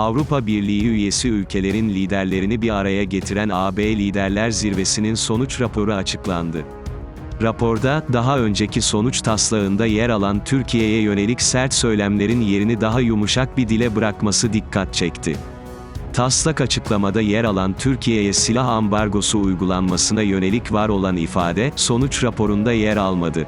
Avrupa Birliği üyesi ülkelerin liderlerini bir araya getiren AB Liderler Zirvesi'nin sonuç raporu açıklandı. Raporda, daha önceki sonuç taslağında yer alan Türkiye'ye yönelik sert söylemlerin yerini daha yumuşak bir dile bırakması dikkat çekti. Taslak açıklamada yer alan Türkiye'ye silah ambargosu uygulanmasına yönelik var olan ifade, sonuç raporunda yer almadı.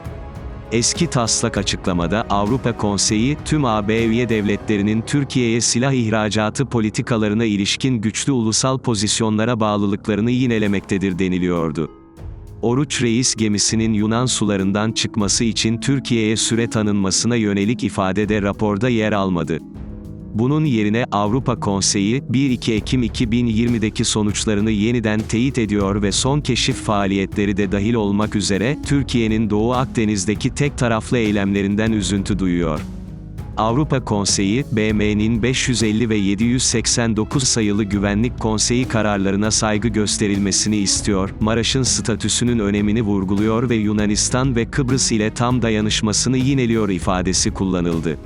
Eski taslak açıklamada Avrupa Konseyi, tüm AB üye devletlerinin Türkiye'ye silah ihracatı politikalarına ilişkin güçlü ulusal pozisyonlara bağlılıklarını yinelemektedir deniliyordu. Oruç Reis gemisinin Yunan sularından çıkması için Türkiye'ye süre tanınmasına yönelik ifadede raporda yer almadı. Bunun yerine Avrupa Konseyi, 1-2 Ekim 2020'deki sonuçlarını yeniden teyit ediyor ve son keşif faaliyetleri de dahil olmak üzere, Türkiye'nin Doğu Akdeniz'deki tek taraflı eylemlerinden üzüntü duyuyor. Avrupa Konseyi, BM'nin 550 ve 789 sayılı Güvenlik Konseyi kararlarına saygı gösterilmesini istiyor, Maraş'ın statüsünün önemini vurguluyor ve Yunanistan ve Kıbrıs ile tam dayanışmasını yineliyor ifadesi kullanıldı.